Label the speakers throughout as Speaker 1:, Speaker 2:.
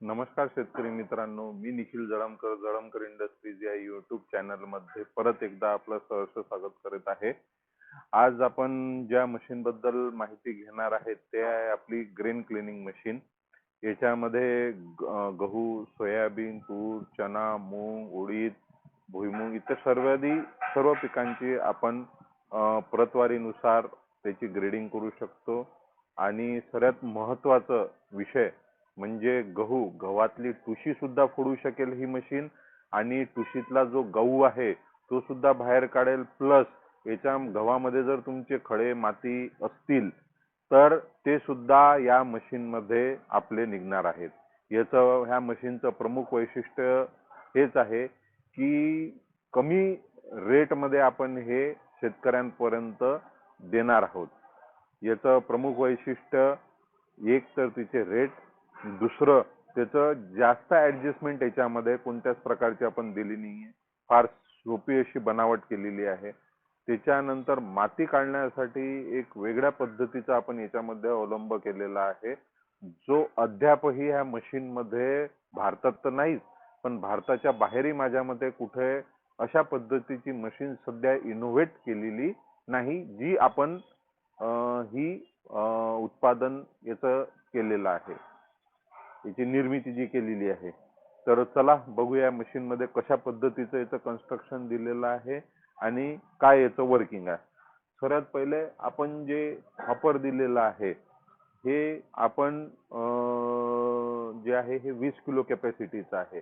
Speaker 1: नमस्कार शेतकरी मित्रांनो मी निखिल जळमकर जळमकर इंडस्ट्रीज या युट्यूब चॅनलमध्ये परत एकदा आपलं सहर्ष स्वागत करत आहे. आज आपण ज्या मशीन बद्दल माहिती घेणार आहे ते आहे आपली ग्रेन क्लिनिंग मशीन याच्यामध्ये गहू सोयाबीन तूर चना मूग उडीद भुईमूग इतर सर्वादी सर्व पिकांची आपण प्रतवारीनुसार त्याची ग्रेडिंग करू शकतो. आणि सगळ्यात महत्वाचं विषय म्हणजे गहू गव्हातली तुशी सुद्धा फोडू शकेल ही मशीन आणि तुशीतला जो गहू आहे तो सुद्धा बाहेर काढेल. प्लस याच्या गव्हामध्ये जर तुमचे खडे माती असतील तर ते सुद्धा या मशीन मध्ये आपले निघणार आहेत. याचं ह्या मशीनचं प्रमुख वैशिष्ट्य हेच आहे की कमी रेटमध्ये आपण हे शेतकऱ्यांपर्यंत देणार आहोत. याचं प्रमुख वैशिष्ट्य एक तर तिचे रेट दुसरं त्याचं जास्त ऍडजस्टमेंट याच्यामध्ये कोणत्याच प्रकारची आपण दिली नाहीये. फार सोपी अशी बनावट केलेली आहे. त्याच्यानंतर माती काढण्यासाठी एक वेगळ्या पद्धतीचा आपण याच्यामध्ये अवलंब केलेला आहे. जो अद्यापही ह्या मशीन मध्ये भारतात तर नाहीच पण भारताच्या बाहेरही माझ्या मते कुठे अशा पद्धतीची मशीन सध्या इनोव्हेट केलेली नाही जी आपण ही उत्पादन याचं केलेलं आहे. याची निर्मिती जी केलेली आहे. तर चला बघूया मशीन मध्ये कशा पद्धतीचं याचं कन्स्ट्रक्शन दिलेलं आहे आणि काय याचं वर्किंग आहे. सर्वात पहिले आपण जे हॉपर दिलेलं आहे हे आपण जे आहे हे वीस किलो कॅपॅसिटीचं आहे.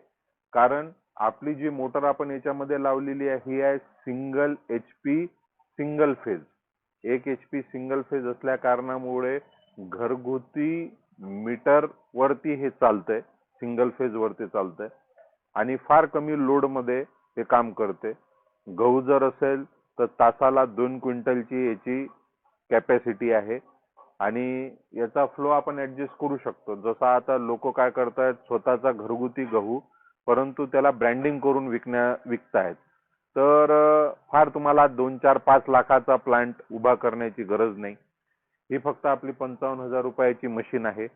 Speaker 1: कारण आपली जी मोटर आपण याच्यामध्ये लावलेली आहे ही आहे single H P single phase एक एच पी सिंगल फेज असल्या कारणामुळे घरगुती मीटर वरती हे चालतंय सिंगल फेज वरती चालतंय. आणि फार कमी लोडमध्ये हे काम करते. गहू जर असेल तर तासाला दोन क्विंटलची याची कॅपॅसिटी आहे. आणि याचा फ्लो आपण ऍडजस्ट करू शकतो. जसा आता लोक काय करतायत स्वतःचा घरगुती गहू परंतु त्याला ब्रँडिंग करून विकण्या विकतायत. तर फार तुम्हाला दोन चार पाच लाखाचा प्लांट उभा करण्याची गरज नाही. ही फक्त आपली पंचावन्न हजार रुपयाची मशीन आहे.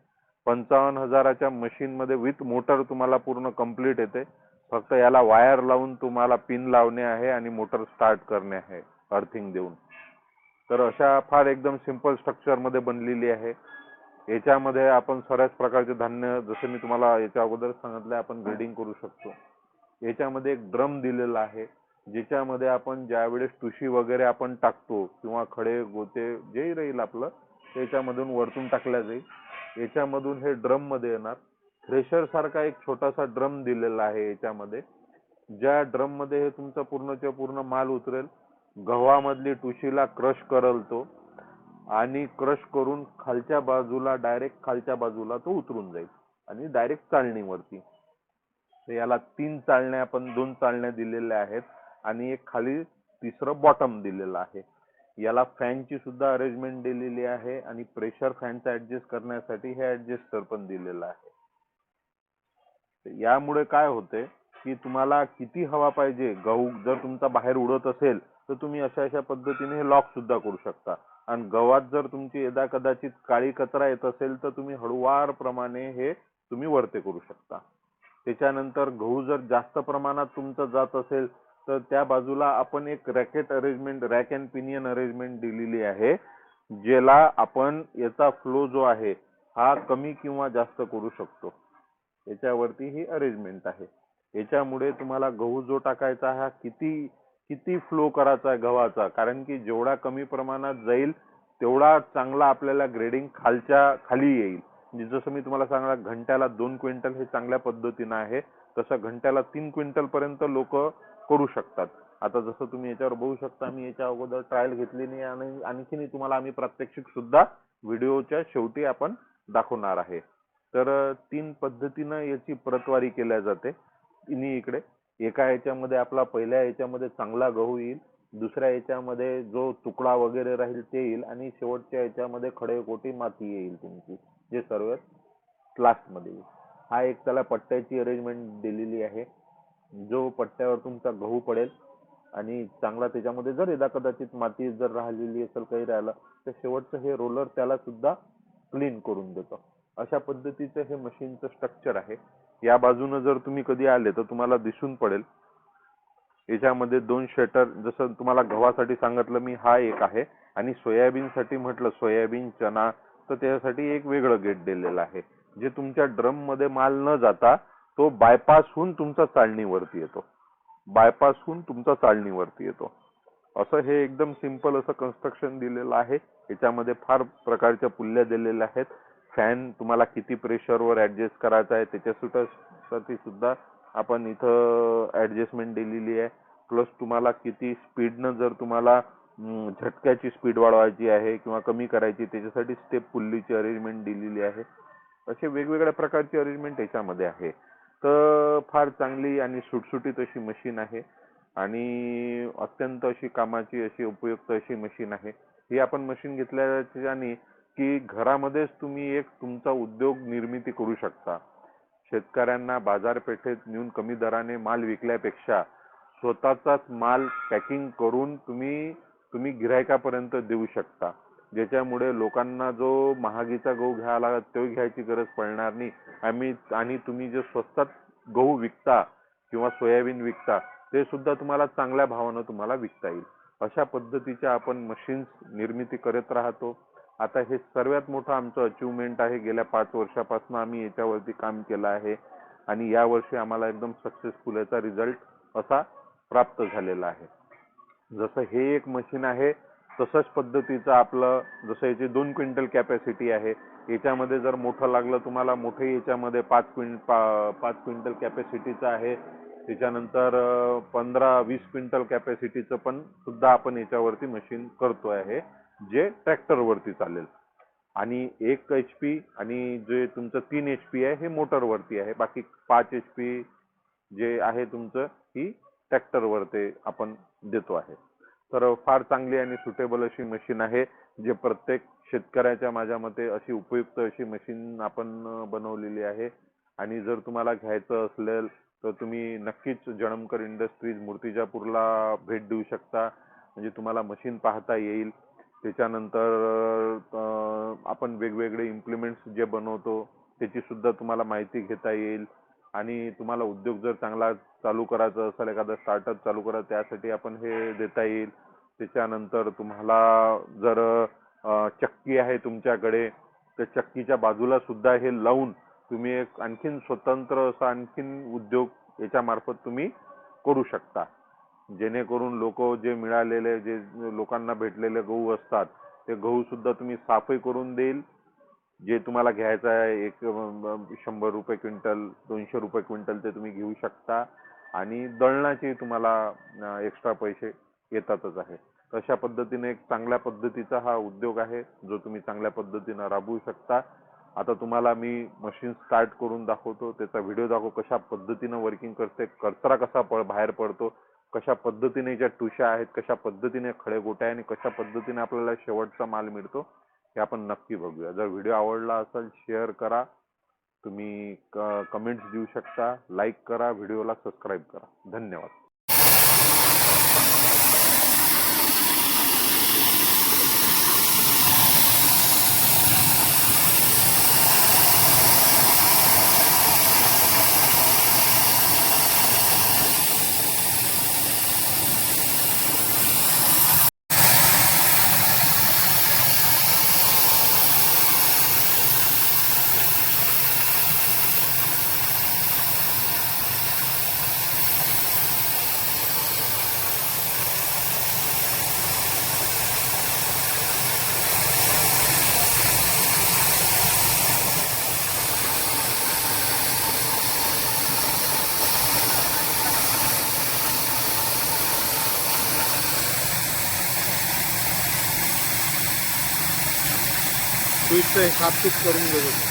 Speaker 1: पंचावन्न हजाराच्या मशीन मध्ये विथ मोटर तुम्हाला पूर्ण कंप्लीट येते. फक्त याला वायर लावून तुम्हाला पिन लावणे आहे आणि मोटर स्टार्ट करणे आहे अर्थिंग देऊन. तर अशा फार एकदम सिंपल स्ट्रक्चरमध्ये बनलेली आहे. याच्यामध्ये आपण सर्वच प्रकारचे धान्य जसे मी तुम्हाला याच्या अगोदर सांगितलं आपण ग्रेडिंग करू शकतो. याच्यामध्ये एक ड्रम दिलेला आहे. ज्याच्यामध्ये आपण ज्या वेळेस तुशी वगैरे आपण टाकतो किंवा खडे गोते जे राहील आपलं त्याच्यामधून वरतून टाकल्या जाईल. याच्यामधून हे ड्रममध्ये येणार. थ्रेशर सारखा एक छोटासा ड्रम दिलेला आहे याच्यामध्ये. ज्या ड्रममध्ये हे तुमचा पूर्णच्या पूर्ण माल उतरेल. गव्हामधली टुशीला क्रश करल तो. आणि क्रश करून खालच्या बाजूला डायरेक्ट खालच्या बाजूला तो उतरून जाईल. आणि डायरेक्ट चालणीवरती. याला तीन चालण्या आपण दोन चालण्या दिलेल्या आहेत. आणि एक खाली तिसरं बॉटम दिलेलं आहे. याला फॅनची सुद्धा अरेंजमेंट दिलेली आहे आणि प्रेशर फॅनचा ऍडजस्ट करण्यासाठी हे ऍडजस्टर पण दिलेलं आहे. यामुळे काय होते की तुम्हाला किती हवा पाहिजे गहू जर तुमचा बाहेर उडत असेल तर तुम्ही अशा अशा पद्धतीने हे लॉक सुद्धा करू शकता. आणि गव्हात जर तुमची यदा कदाचित काळी कचरा येत असेल तर तुम्ही हळूवार प्रमाणे हे तुम्ही वरते करू शकता. त्याच्यानंतर गहू जर जास्त प्रमाणात तुमचं जात असेल तर त्या बाजूला आपण एक racket arrangement rack and pinion arrangement दिलेली आहे ज्याला आपण याचा फ्लो जो आहे हा कमी किंवा जास्त करू शकतो. याच्यावरती ही अरेंजमेंट आहे. याच्यामुळे तुम्हाला गहू जो टाकायचा हा किती किती फ्लो करायचा आहे गव्हाचा? कारण की जेवढा कमी प्रमाणात जाईल तेवढा चांगला आपल्याला ग्रेडिंग खालच्या खाली येईल. म्हणजे जसं मी तुम्हाला सांगणार घंट्याला दोन क्विंटल हे चांगल्या पद्धतीनं आहे. तसं घंट्याला तीन क्विंटल पर्यंत लोक करू शकतात. आता जसं तुम्ही याच्यावर बघू शकता मी याच्या अगोदर ट्रायल घेतली नाही आणि आणखीनही तुम्हाला आम्ही प्रात्यक्षिक सुद्धा व्हिडिओच्या शेवटी आपण दाखवणार आहे. तर तीन पद्धतीनं याची प्रतवारी केल्या जाते. तिन्ही इकडे. एका याच्यामध्ये आपला पहिल्या याच्यामध्ये चांगला गहू येईल दुसऱ्या याच्यामध्ये जो तुकडा वगैरे राहील ते येईल आणि शेवटच्या याच्यामध्ये खडे कोटी माती येईल तुमची जे सर्व लास्टमध्ये येईल. हा एक त्याला पट्ट्याची अरेंजमेंट दिलेली आहे. जो पट्ट्यावर तुमचा गहू पडेल आणि चांगला त्याच्यामध्ये जर यदा कदाचित माती जर राहिलेली असेल काही राहिला तर शेवटचं हे रोलर त्याला सुद्धा क्लीन करून देतं. अशा पद्धतीचं हे मशीनचं स्ट्रक्चर आहे. या बाजूनं जर तुम्ही कधी आले तर तुम्हाला दिसून पडेल. याच्यामध्ये दोन शटर जसं तुम्हाला गव्हासाठी सांगितलं मी हा एक आहे. आणि सोयाबीनसाठी म्हटलं सोयाबीन चना तर त्यासाठी एक वेगळं गेट दिलेलं आहे. जे तुमच्या ड्रममध्ये माल न जाता तो बायपास होऊन तुमचा चालणीवरती येतो. बायपास होऊन तुमचा चालणीवरती येतो. असं हे एकदम सिंपल असं कन्स्ट्रक्शन दिलेलं आहे. याच्यामध्ये फार प्रकारच्या पुल्ल्या दिलेल्या आहेत. फॅन तुम्हाला किती प्रेशरवर ऍडजस्ट करायचा आहे त्याच्यासाठी सुद्धा आपण इथं ऍडजस्टमेंट दिलेली आहे. प्लस तुम्हाला किती स्पीडनं जर तुम्हाला झटक्याची स्पीड वाढवायची आहे किंवा कमी करायची त्याच्यासाठी स्टेप पुल्लीची अरेंजमेंट दिलेली आहे. असे वेगवेगळ्या प्रकारची अरेंजमेंट याच्यामध्ये आहे. तर फार चांगली आणि सुटसुटीत अशी मशीन आहे. आणि अत्यंत अशी कामाची अशी उपयुक्त अशी मशीन आहे. ही आपण मशीन घेतल्याने की घरामध्येच तुम्ही एक तुमचा उद्योग निर्मिती करू शकता. शेतकऱ्यांना बाजारपेठेत नेऊन कमी दराने माल विकल्यापेक्षा स्वतःचाच माल पॅकिंग करून तुम्ही तुम्ही गिरायकापर्यंत देऊ शकता. ज्याच्यामुळे लोकांना जो महागीचा गहू घ्यायला लागत तो घ्यायची गरज पडणार नाही. आम्ही आणि तुम्ही जे स्वस्तात गहू विकता किंवा सोयाबीन विकता ते सुद्धा तुम्हाला चांगल्या भावानं तुम्हाला विकता येईल. अशा पद्धतीच्या आपण मशीन्स निर्मिती करत राहतो. आता हे सर्वात मोठं आमचं अचिव्हमेंट आहे. गेल्या पाच वर्षापासून आम्ही याच्यावरती काम केलं आहे. आणि या वर्षी आम्हाला एकदम सक्सेसफुल याचा रिझल्ट असा प्राप्त झालेला आहे. जसं हे एक मशीन आहे तसंच पद्धतीचं आपलं जसं याची दोन क्विंटल कॅपॅसिटी आहे याच्यामध्ये जर मोठं लागलं तुम्हाला मोठे याच्यामध्ये पाच क्विंट पा, पाच क्विंटल कॅपॅसिटीचं आहे. त्याच्यानंतर पंधरा वीस क्विंटल कॅपॅसिटीचं पण सुद्धा आपण याच्यावरती मशीन करतो आहे जे ट्रॅक्टरवरती चालेल. आणि एक एच पी आणि जे तुमचं तीन एच पी आहे हे मोटरवरती आहे. बाकी पाच एच पी जे आहे तुमचं ही ट्रॅक्टरवरती आपण देतो आहे. तर फार चांगली आणि सुटेबल अशी मशीन आहे जे प्रत्येक शेतकऱ्याच्या माझ्या मते अशी उपयुक्त अशी मशीन आपण बनवलेली आहे. आणि जर तुम्हाला घ्यायचं असेल तर तुम्ही नक्कीच जणमकर इंडस्ट्रीज मूर्तिजापूरला भेट देऊ शकता. म्हणजे तुम्हाला मशीन पाहता येईल. त्याच्यानंतर आपण वेगवेगळे इम्प्लिमेंट्स जे बनवतो त्याची सुद्धा तुम्हाला माहिती घेता येईल. आणि तुम्हाला उद्योग जर चांगला चालू करायचा असेल एखादा स्टार्टअप चालू करायचं त्यासाठी आपण हे देता येईल. त्याच्यानंतर तुम्हाला जर चक्की आहे तुमच्याकडे तर चक्कीच्या बाजूला सुद्धा हे लावून तुम्ही एक आणखीन स्वतंत्र असा आणखीन उद्योग याच्या मार्फत तुम्ही करू शकता. जेणेकरून लोक जे मिळालेले जे लोकांना भेटलेले गहू असतात ते गहू सुद्धा तुम्ही साफही करून देईल. जे तुम्हाला घ्यायचं आहे एक शंभर रुपये क्विंटल दोनशे रुपये क्विंटल ते तुम्ही घेऊ शकता. आणि दळणाचे तुम्हाला एक्स्ट्रा पैसे येतातच आहे. तशा पद्धतीने एक चांगल्या पद्धतीचा हा उद्योग आहे जो तुम्ही चांगल्या पद्धतीनं राबवू शकता. आता तुम्हाला मी मशीन स्टार्ट करून दाखवतो त्याचा व्हिडिओ दाखव कशा पद्धतीनं वर्किंग करते कचरा कसा पळ बाहेर पडतो कशा पद्धतीने ज्या टुशा आहेत कशा पद्धतीने खडे गोट्या आहे आणि कशा पद्धतीने आपल्याला शेवटचा माल मिळतो हे आपण नक्की बघूया. जर व्हिडिओ आवडला असेल शेअर करा. तुम्ही कमेंट्स देऊ शकता. लाईक करा. व्हिडिओला सबस्क्राईब करा. धन्यवाद.
Speaker 2: स्विचचं साफसूफ करून घेऊ.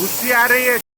Speaker 1: खुशी आ रही है।